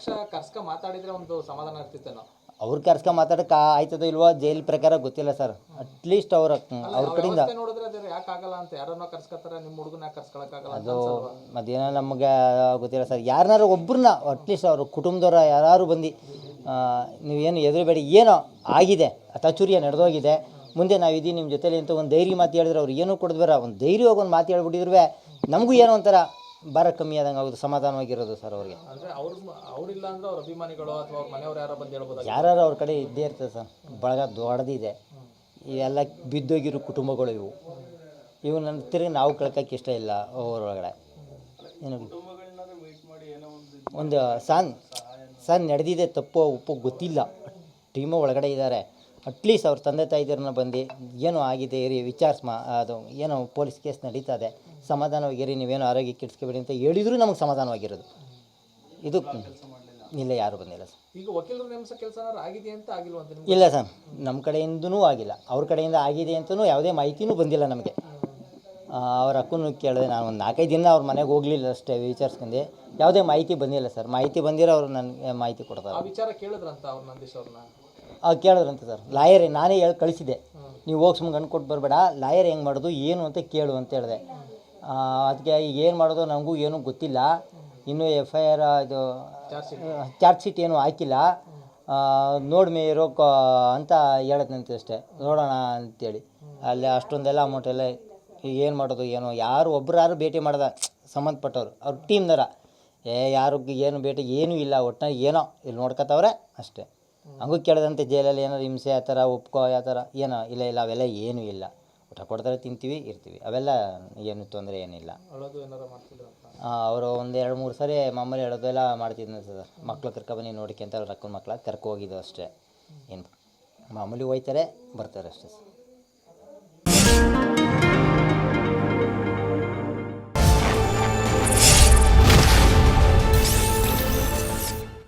ಪಕ್ಷ ಕರ್ಸ್ಕ ಮಾತಾಡಿದ್ರೆ ಒಂದು ಸಮಾಧಾನ ಇರ್ತಿತ್ತೇನೋ? ಅವ್ರು ಕರ್ಸ್ಕ ಮಾತಾಡಕ್ಕೆ ಆಯ್ತದೋ ಇಲ್ವೋ ಜೈಲ್ ಪ್ರಕಾರ ಗೊತ್ತಿಲ್ಲ ಸರ್. ಅಟ್ಲೀಸ್ಟ್ ಅವ್ರ ಅವ್ರ ಕಡೆಯಿಂದ ವ್ಯವಸ್ಥೆ ನೋಡಿದ್ರೆ ಅದ್ರ ಯಾಕೆ ಆಗಲ್ಲ ಅಂತ ಯಾರನ್ನೋ ಕರ್ಸ್ಕತ್ತಾರ ನಿಮ್ಮ ಹುಡುಗನ ಅದು ಮಧ್ಯಾಹ್ನ ನಮಗೆ ಗೊತ್ತಿಲ್ಲ ಸರ್. ಯಾರನ್ನಾರು ಒಬ್ಬರನ್ನ ಅಟ್ಲೀಸ್ಟ್ ಅವ್ರ ಕುಟುಂಬದವ್ರ ಯಾರು ಬಂದು ನೀವೇನು ಎದುರುಬೇಡಿ ಏನೋ ಆಗಿದೆ. ತಚುರಿಯ ನಡೆದೋಗಿದೆ. ಮುಂದೆ ನಾವು ಇದೀವಿ ನಿಮ್ಮ ಜೊತೆಲಿ ಅಂತ ಒಂದು ಧೈರ್ಯ ಮಾತು ಹೇಳಿದ್ರೆ ಅವ್ರು ಏನೂ ಕೊಡದ್ಬೇಡ ಒಂದು ಧೈರ್ಯವಾಗಿ ಒಂದು ಮಾತು ಹೇಳ್ಬಿಟ್ಟಿದ್ರು ನಮಗೂ ಏನೋ ಒಂಥರ ಭಾರ ಕಮ್ಮಿ ಆದಂಗೆ ಆಗೋದು ಸಮಾಧಾನವಾಗಿರೋದು ಸರ್ ಅವ್ರಿಗೆ. ಅಂದ್ರೆ ಅವ್ರ ಅವ್ರಿಲ್ಲ ಅಂದ್ರೆ ಅವ್ರ ಅಭಿಮಾನಿಗಳು ಅಥವಾ ಅವ್ರ ಮನೆಯವ್ರು ಯಾರೋ ಬಂದು ಹೇಳ್ಬೋದು ಯಾರು ಅವ್ರ ಕಡೆ ಇದ್ದೇ ಇರ್ತದೆ ಸರ್ ಬಳಗ ದೊಡ್ಡದಿದೆ. ಇವೆಲ್ಲ ಬಿದ್ದೋಗಿರೋ ಕುಟುಂಬಗಳು ಇವು. ಇವು ನನ್ನ ತಿರುಗಿ ನಾವು ಕಳ್ಕೊಕ್ಕೆ ಇಷ್ಟ ಇಲ್ಲ ಅವರೊಳಗಡೆ. ಏನು ಒಂದು ಸಾನ್ ಸಾನ್ ನಡೆದಿದೆ ತಪ್ಪು ಉಪ್ಪು ಗೊತ್ತಿಲ್ಲ. ಟೀಮು ಒಳಗಡೆ ಇದ್ದಾರೆ. ಅಟ್ಲೀಸ್ಟ್ ಅವ್ರ ತಂದೆ ತಾಯಿದ್ರನ್ನ ಬಂದು ಏನು ಆಗಿದೆ ಇರಿ ವಿಚಾರಿಸ್ಮ ಅದು ಏನೋ ಪೊಲೀಸ್ ಕೇಸ್ ನಡೀತಾ ಇದೆ ಸಮಾಧಾನವಾಗಿರಿ ನೀವೇನು ಆರೋಗ್ಯ ಕೆಡಿಸ್ಕೋಬೇಡಿ ಅಂತ ಹೇಳಿದರೂ ನಮಗೆ ಸಮಾಧಾನವಾಗಿರೋದು. ಇದು ಇಲ್ಲ ಯಾರು ಬಂದಿಲ್ಲ ಸರ್. ಈಗ ವಕೀಲರು ನೇಮಿಸೋ ಕೆಲಸ ಆಗಿದೆ ಅಂತ ಆಗಿಲ್ವ ಅಂತ ನಿಮ್ಗೆ? ಇಲ್ಲ ಸರ್ ನಮ್ಮ ಕಡೆಯಿಂದನೂ ಆಗಿಲ್ಲ. ಅವ್ರ ಕಡೆಯಿಂದ ಆಗಿದೆ ಅಂತಲೂ ಯಾವುದೇ ಮಾಹಿತಿನೂ ಬಂದಿಲ್ಲ ನಮಗೆ. ಅವ್ರ ಅಕ್ಕನೂ ಕೇಳಿದೆ ನಾನು ಒಂದು ನಾಲ್ಕೈದು ದಿನ ಅವ್ರ ಮನೆಗೆ ಹೋಗಲಿಲ್ಲ ಅಷ್ಟೇ ವಿಚಾರಿಸ್ಕೊಂಡೆ ಯಾವುದೇ ಮಾಹಿತಿ ಬಂದಿಲ್ಲ ಸರ್. ಮಾಹಿತಿ ಬಂದಿರೋ ಅವ್ರು ನನಗೆ ಮಾಹಿತಿ ಕೊಡ್ತಾರೆ. ವಿಚಾರ ಕೇಳಿದ್ರಂತ ಅವ್ರು ನಂದೀಶ್ ಅವ್ರನ್ನ? ಅವ್ರು ಕೇಳಿದ್ರಂತೆ ಸರ್. ಲಾಯರ್ ನಾನೇ ಹೇಳಿ ಕಳಿಸಿದೆ ನೀವು ಹೋಗಿ ಸುಮ್ಮನೆ ಗಂಡು ಕೊಟ್ಟು ಬರಬೇಡ ಲಾಯರ್ ಹೆಂಗೆ ಮಾಡೋದು ಏನು ಅಂತ ಕೇಳು ಅಂತ ಹೇಳಿದೆ. ಅದಕ್ಕೆ ಏನು ಮಾಡೋದು ನನಗೂ ಏನೂ ಗೊತ್ತಿಲ್ಲ. ಇನ್ನೂ ಎಫ್ ಐ ಆರ್ ಇದು ಚಾರ್ಜ್ ಶೀಟ್ ಏನೂ ಹಾಕಿಲ್ಲ. ನೋಡಿ ಮೇಯರೋ ಕ ಅಂತ ಹೇಳದ್ನಂತೆ ಅಷ್ಟೇ. ನೋಡೋಣ ಅಂತೇಳಿ. ಅಲ್ಲಿ ಅಷ್ಟೊಂದೆಲ್ಲ ಅಮೌಂಟ್ ಎಲ್ಲ ಏನು ಮಾಡೋದು ಏನೋ ಯಾರು ಒಬ್ರು ಯಾರು ಭೇಟಿ ಮಾಡ್ದ ಸಂಬಂಧಪಟ್ಟವ್ರು. ಅವ್ರ ಟೀಮ್ದಾರ ಏ ಯಾರು ಏನು ಭೇಟಿ ಏನೂ ಇಲ್ಲ ಒಟ್ಟಿನಾಗ ಏನೋ ಇಲ್ಲಿ ನೋಡ್ಕೊತವ್ರೆ ಅಷ್ಟೇ. ಹಂಗೂ ಕೇಳಿದಂತೆ ಜೈಲಲ್ಲಿ ಏನಾರು ಹಿಂಸೆ ಆ ಥರ ಒಪ್ಕೋ ಯಾವ ಥರ ಏನೋ ಇಲ್ಲ ಇಲ್ಲ ಅವೆಲ್ಲ ಏನೂ ಇಲ್ಲ. ಊಟ ಕೊಡ್ತಾರೆ ತಿಂತೀವಿ ಇರ್ತೀವಿ. ಅವೆಲ್ಲ ಏನು ತೊಂದರೆ ಏನಿಲ್ಲ. ಅವರು ಒಂದು ಎರಡು ಮೂರು ಸರಿ ಮಾಮೂಲಿ ಹೇಳೋದೆಲ್ಲ ಮಾಡ್ತಿದ್ದೆ ಸರ್. ಮಕ್ಳು ಕರ್ಕೊಬನ್ನಿ ನೋಡ್ಕೊಂತ ಅಂತ ಅಕ್ಕನ ಮಕ್ಳ ಕರ್ಕೊ ಹೋಗಿದ್ದು ಅಷ್ಟೇ. ಏನು ಮಾಮೂಲಿ ಹೋಯ್ತಾರೆ ಬರ್ತಾರೆ ಅಷ್ಟೇ ಸರ್.